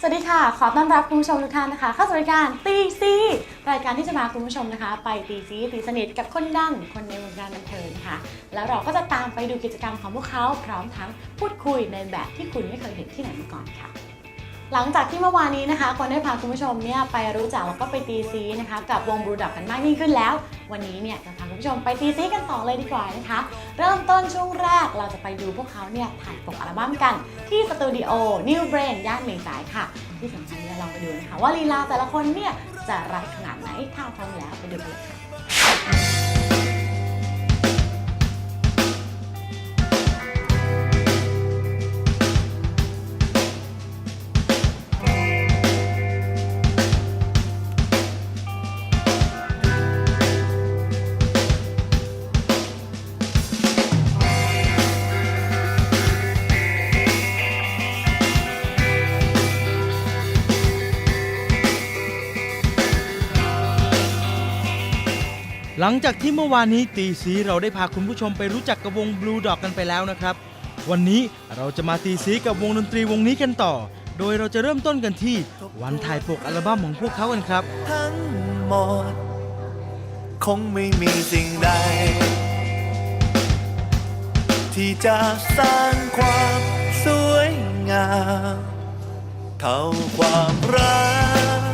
สวัสดีค่ะ ขอต้อนรับคุณผู้ชมทุกท่านนะคะเข้าสู่รายการตีซีรายการที่จะพาคุณผู้ชมนะคะ ไปตีซีตีสนิทกับคนดังคนในวงการบันเทิงค่ะ แล้วเราก็จะตามไปดูกิจกรรมของพวกเขาพร้อมทั้งพูดคุยในแบบที่คุณไม่เคยเห็นที่ไหนมาก่อนค่ะ หลังจากที่เมื่อวานนี้นะคะคนได้พาคุณผู้ชมเนี่ยไปรู้จักแล้วก็ไปตีซีนะคะกับวงบรูดับกันมากยิ่งขึ้นแล้ว วันนี้เนี่ยจะพาคุณผู้ชมไปตีซีกันต่อเลยดีกว่านะคะ เริ่มต้นช่วงแรกเราจะไปดูพวกเขาเนี่ยถ่ายปกอัลบั้มกัน ที่สตูดิโอ New Brain ย่านเมงสายค่ะ ที่สำคัญเนี่ยลองไปดูนะคะว่าลีลาแต่ละคนเนี่ยจะรักขนาดไหนถ้าพร้อมแล้วไปดูกันเลยค่ะ หลังจากที่เมื่อวานนี้ตีสีเราได้พาคุณผู้ชมไปรู้จักกับวง Blue Dog กันไปแล้วนะครับ วันนี้เราจะมาตีสีกับวงดนตรีวงนี้กันต่อ โดยเราจะเริ่มต้นกันที่วันถ่ายปกอัลบั้มของพวกเขากันครับ ทั้งหมด คงไม่มีสิ่งใด ที่จะสร้างความสวยงาม เท่าความรัก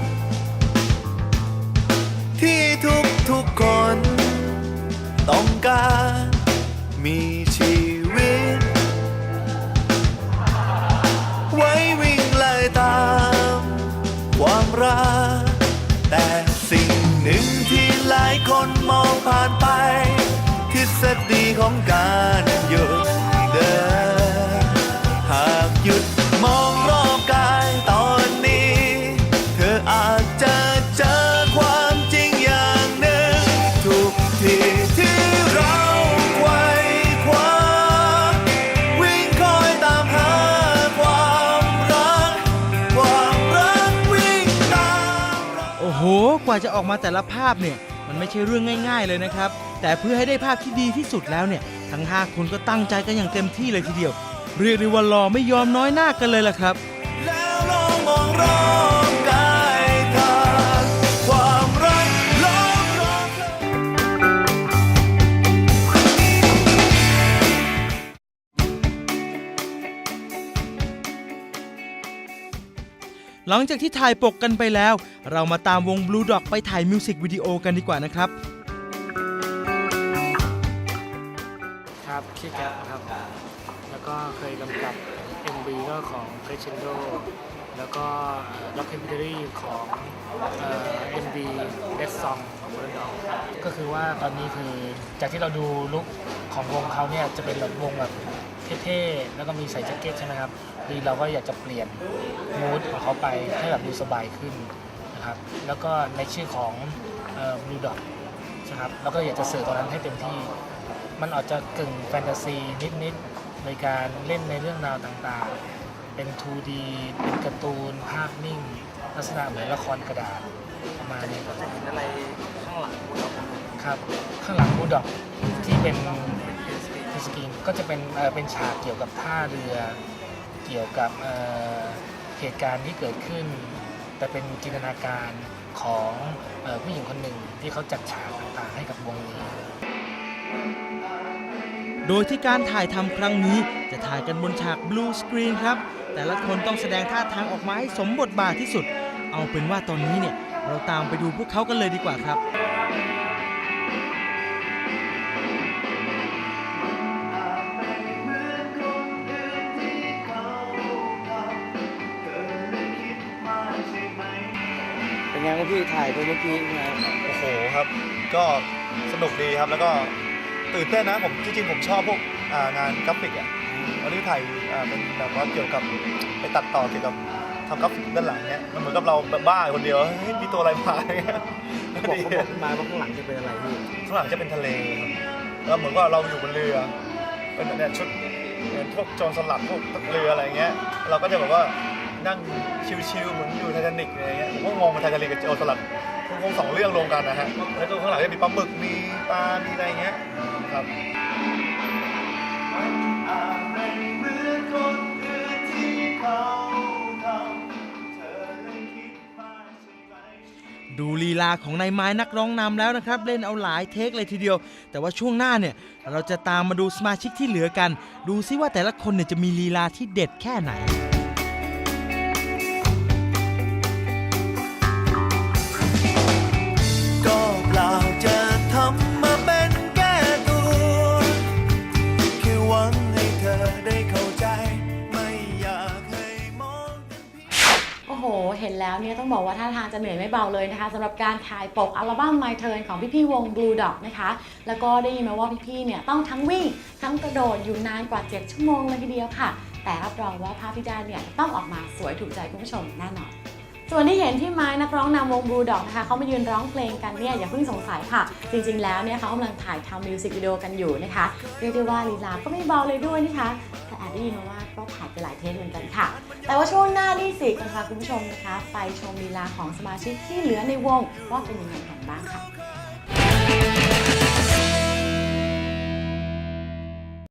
ไล่ตามความรัก แต่สิ่งหนึ่งที่หลายคนมองผ่านไปทฤษฎีของการ ว่าจะออกมาแต่ละภาพเนี่ยมันไม่ใช่เรื่องง่าย ๆเลยนะครับ แต่เพื่อให้ได้ภาพที่ดีที่สุดแล้วเนี่ยทั้ง 5 คนก็ตั้งใจกันอย่างเต็มที่เลยทีเดียว เรียกได้ว่ารอไม่ยอมน้อยหน้ากันเลยล่ะครับ หลังจากที่ถ่ายปกกันไปแล้ว เรามาตามวง Blue Dog ไปถ่ายมิวสิกวิดีโอกันดีกว่านะครับ ครับชื่อแก๊ปครับ แล้วก็เคยกำกับ MV ก็ของ Crescendo แล้วก็ล็อกเ e น d ิ r y ของเอ่อ MV Dead Song ของ b o l d o g ก็คือว่าตอนนี้คือจากที่เราดูลุคของวงเขาเนี่ยจะเป็นแบบวงแบบเท่ๆ แล้วก็มีใส่แจ็คเก็ตใช่ไหมครับ ดีเราก็อยากจะเปลี่ยนมูดของเขาไปให้แบบดูสบายขึ้นนะครับ แล้วก็ในชื่อของเอ่อ Blue Dog นะครับแล้วก็อยากจะสื่อตรงนั้นให้เต็มที่ มันอาจจะกึ่งแฟนตาซีนิดๆในการเล่นในเรื่องราวต่างๆ เป็น 2D เป็นการ์ตูน ภาพนิ่ง ลักษณะเหมือนละครกระดาษประมาณนี้ครับจะเห็นอะไรข้างหลังบูดอกครับ ข้างหลังบูดอกที่เป็นเป็นสกรีนก็จะเป็นเอ่อเป็นฉากเกี่ยวกับท่าเรือ เกี่ยวกับเเหตุการณ์ที่เกิดขึ้น แต่เป็นจินตนาการของอผู้หญิงคนหนึ่งที่เขาจัดฉากต่างๆให้กับวงนี้ โดยที่การถ่ายทำครั้งนี้จะถ่ายกันบนฉาก Blue Screen ครับ แต่ละคนต้องแสดงท่าทางออกมาให้สมบทบาทที่สุด เอาเป็นว่าตอนนี้เนี่ย เราตามไปดูพวกเขากันเลยดีกว่าครับ ไงครับพี่ถ่ายไปเมื่อกี้ไงโอ้โหครับ ก็สนุกดีครับแล้วก็ตื่นเต้นนะผมจริงๆผมชอบพวกอ่างานกราฟิกอะวันนี้ถ่ายอ่าเป็นแบบว่าเกี่ยวกับไปตัดต่อเกี่ยวกับทำกราฟิกด้านหลังเนี้ยมันเหมือนกับเราแบบบ้าคนเดียวเฮ้ยมีตัวอะไรมาเงี้ยบอกเขาบอกขึ้นมาว่าข้างหลังจะเป็นอะไรพี่ข้างหลังจะเป็นทะเลครับแล้วเหมือนว่าเราอยู่บนเรือ เป็นเนี่ยชุดเหมือนพวกโจรสลัดพวกเรืออะไรเงี้ย เราก็จะแบบว่า นั่งชิลๆเหมือนอยู่ไททานิกอะไรเงี้ยผมก็งงว่าไททานิกกับโจรสลัดคงสองเรื่องรวมกันนะฮะแล้วก็ข้างหลังจะมีปลาหมึกมีปลา มีอะไรเงี้ยครับดูลีลาของนายไม้นักร้องนำแล้วนะครับ เล่นเอาหลายเทคเลยทีเดียว แต่ว่าช่วงหน้าเนี่ย เราจะตามมาดูสมาชิกที่เหลือกัน ดูซิว่าแต่ละคนเนี่ยจะมีลีลาที่เด็ดแค่ไหน ต้องบอกว่าท่าทางจะเหนื่อยไม่เบาเลยนะคะสำหรับการถ่ายปกอัลบั้ม My Turn ของพี่ๆวง Blue Dog นะคะ แล้วก็ได้ยินมาว่าพี่ๆเนี่ยต้องทั้งวิ่ง ทั้งกระโดดอยู่นานกว่า 7 ชั่วโมงเลยทีเดียวค่ะ แต่รับรองว่าภาพที่ได้เนี่ยต้องออกมาสวยถูกใจคุณผู้ชมแน่นอนส่วนที่เห็นที่ไม้นักร้องนำวงบลูดอกนะคะเขามายืนร้องเพลงกันเนี่ยอย่าเพิ่งสงสัยค่ะ จริงๆแล้วเนี่ยเขากำลังถ่ายทำมิวสิกวิดีโอกันอยู่นะคะเรียกได้ว่าลีลาก็ไม่เบาเลยด้วยนะคะแต่แอบ ได้ยินมาว่าก็ถ่ายไปหลายเทสเหมือนกันค่ะ แต่ว่าช่วงหน้านี่สิจะพาคุณผู้ชมนะคะ ไปชมลีลาของสมาชิกที่เหลือในวงว่าเป็นยังไงกันบ้างค่ะ